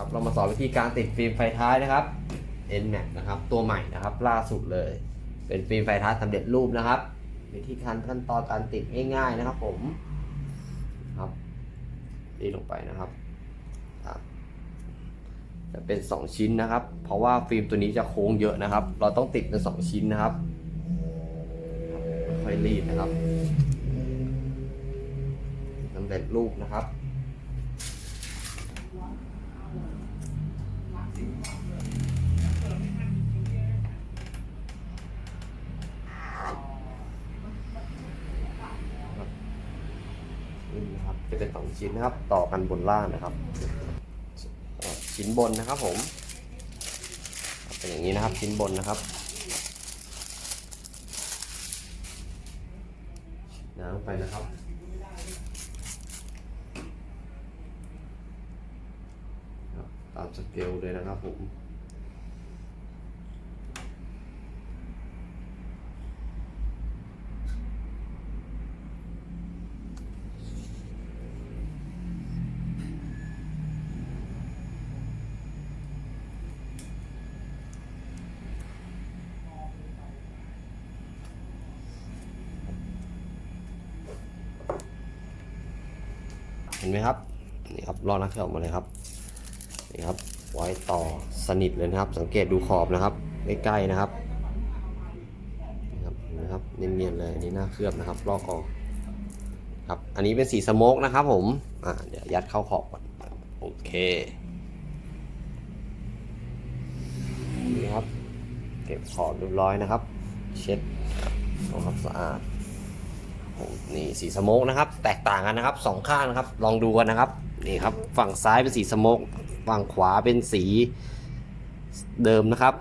ครับเรามาสอนวิธีการติดฟิล์มไฟท้ายนะครับ NMAX นะครับ ตัวใหม่นะครับล่าสุดเลย เป็นฟิล์มไฟท้ายสำเร็จรูปนะครับ วิธีการขั้นตอนการติดง่ายๆนะครับ ผมครับดีลงไปนะครับครับ จะเป็น 2 ชิ้นนะครับ เพราะว่าฟิล์มตัวนี้จะโค้งเยอะนะครับ เราต้องติดเป็น 2 ชิ้นนะครับค่อยรีดนะครับสำเร็จรูปนะครับ จะเป็นสองชิ้นนะครับ ต่อกันบนล่างนะครับ ชิ้นบนนะครับผม เป็นอย่างนี้นะครับชิ้นบนนะครับน้ำไปนะครับตามสเกลเลยนะครับผม ห็นไหมครับนี่ครับลอกนักเขียออกมาเลยครับนี่ครับไว้ต่อสนิทเลยนะครับ สังเกตดูขอบนะครับใกล้ๆนะครับนี่ครับเห็นไหมครับเนียนๆเลยอันนี้หน้าเคลือบนะครับ ลอกออกครับอันนี้เป็นสีสโมกนะครับผมอ่าเดี๋ยวยัดเข้าขอบก่อนโอเคนี่ครับ เก็บขอบเรียบร้อยนะครับ เช็ดทำความสะอาด นี่สีสโมกนะครับ แตกต่างกันนะครับสองข้างนะครับ ลองดูกันนะครับนี่ครับ ฝั่งซ้ายเป็นสีสโมกฝั่งขวาเป็นสีเดิมนะครับ